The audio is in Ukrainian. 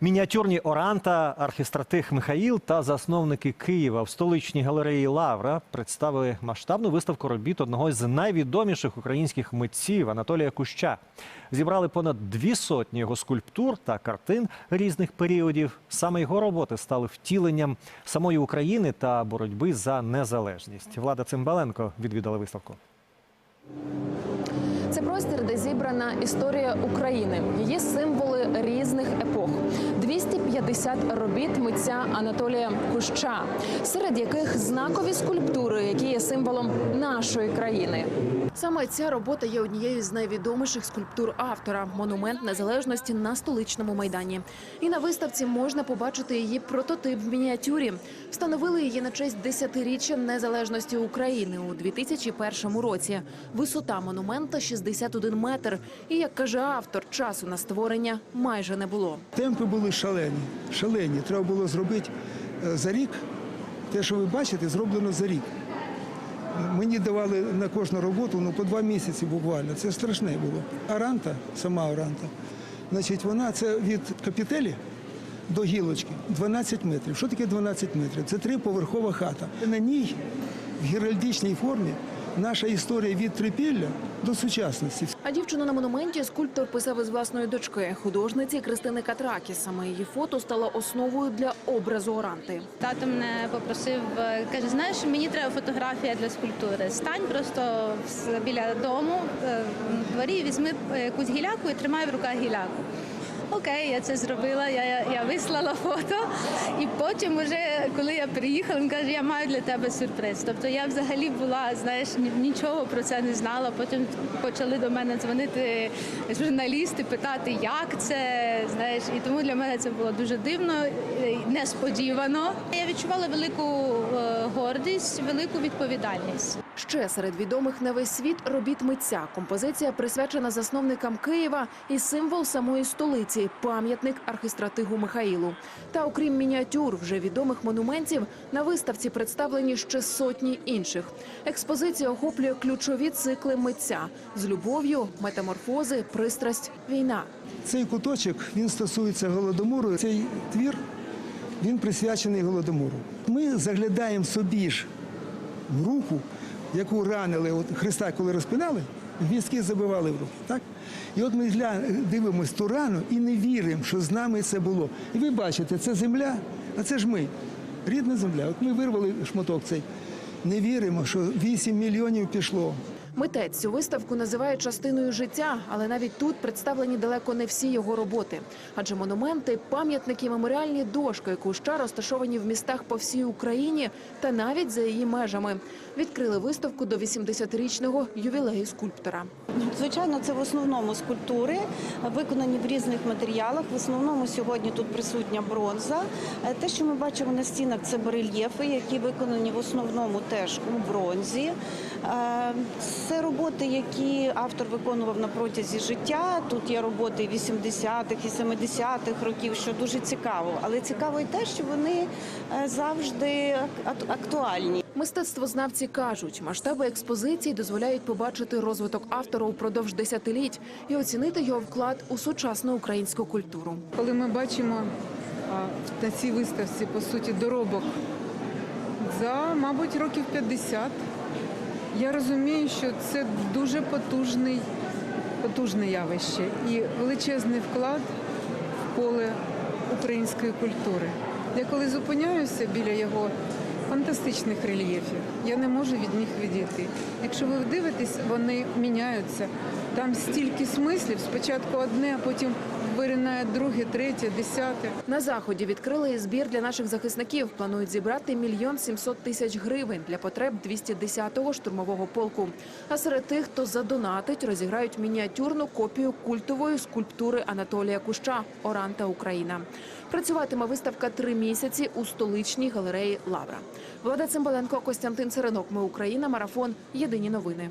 Мініатюрні Оранта, архістратих Михаїл та засновники Києва в столичній галереї Лавра представили масштабну виставку робіт одного з найвідоміших українських митців Анатолія Куща. Зібрали понад дві сотні його скульптур та картин різних періодів. Саме його роботи стали втіленням самої України та боротьби за незалежність. Влада Цимбаленко відвідала виставку. Це простір, де зібрана історія України, її символи різних епох. 250 робіт митця Анатолія Куща, серед яких знакові скульптури, які є символом нашої країни. Саме ця робота є однією з найвідоміших скульптур автора монумент незалежності на столичному майдані. І на виставці можна побачити її прототип в мініатюрі. Встановили її на честь десятиріччя незалежності України у 2001 році. Висота монумента 61 метр. І як каже автор, часу на створення майже не було. Темпи були шалені. Шалені. Треба було зробити е, за рік. Те, що ви бачите, зроблено за рік. Мені давали на кожну роботу ну, по два місяці буквально. Це страшне було. Аранта, сама Аранта, значить, вона це від капітелі до гілочки 12 метрів. Що таке 12 метрів? Це триповерхова хата. На ній в геральдичній формі наша історія від трипілля до сучасності. А дівчину на монументі скульптор писав із власної дочки, художниці Кристини Катракі. Саме її фото стало основою для образу Оранти. Тато мене попросив, каже, знаєш, мені треба фотографія для скульптури. Стань просто біля дому е, в дворі, візьми е, якусь гіляку і тримай в руках гіляку. Окей, я це зробила, я, я, вислала фото, і потім, уже, коли я приїхала, він каже, я маю для тебе сюрприз. Тобто я взагалі була, знаєш, нічого про це не знала. Потім почали до мене дзвонити журналісти, питати, як це, знаєш, і тому для мене це було дуже дивно, е, несподівано. Я відчувала велику е, гордість, велику відповідальність. Ще серед відомих на весь світ робіт митця. Композиція присвячена засновникам Києва і символ самої столиці пам'ятник архістратигу Михаїлу. Та окрім мініатюр вже відомих монументів, на виставці представлені ще сотні інших. Експозиція охоплює ключові цикли митця з любов'ю, метаморфози, пристрасть, війна. Цей куточок він стосується голодомору. Цей твір він присвячений голодомору. Ми заглядаємо собі ж в руку, яку ранили от Христа, коли розпинали, візки забивали в руки. Так? І от ми дивимося ту рану і не віримо, що з нами це було. І ви бачите, це земля, а це ж ми. Рідна земля. От ми вирвали шматок цей. Не віримо, що 8 мільйонів пішло. Митець цю виставку називає частиною життя, але навіть тут представлені далеко не всі його роботи. Адже монументи, пам'ятники, меморіальні дошки Куща розташовані в містах по всій Україні та навіть за її межами. Відкрили виставку до 80-річного ювілею скульптора. Звичайно, це в основному скульптури, виконані в різних матеріалах. В основному сьогодні тут присутня бронза. Е, Те, що ми бачимо на стінах, це барельєфи, які виконані в основному теж у бронзі. Це роботи, які автор виконував на протязі життя. Тут є роботи і 80-х і 70-х років, що дуже цікаво. Але цікаво і те, що вони е, завжди ак- актуальні. Мистецтвознавці кажуть, масштаби експозиції дозволяють побачити розвиток автора упродовж десятиліть і оцінити його вклад у сучасну українську культуру. Коли ми бачимо на цій виставці по суті доробок за, мабуть, років 50, я розумію, що це дуже потужний, потужне явище і величезний вклад в поле української культури. Я коли зупиняюся біля його фантастичних рельєфів, я не можу від них відійти. Якщо ви дивитесь, вони міняються. Там стільки смислів, спочатку одне, а потім виринає друге, третє, десяте. На заході відкрили збір для наших захисників. Планують зібрати мільйон сімсот тисяч гривень для потреб 210-го штурмового полку. А серед тих, хто задонатить, розіграють мініатюрну копію культової скульптури Анатолія Куща Оранта Україна. Працюватиме виставка три місяці у столичній галереї Лавра. Влада Цимбаленко, Костянтин Церенок. Ми Україна. Марафон. Єдині новини.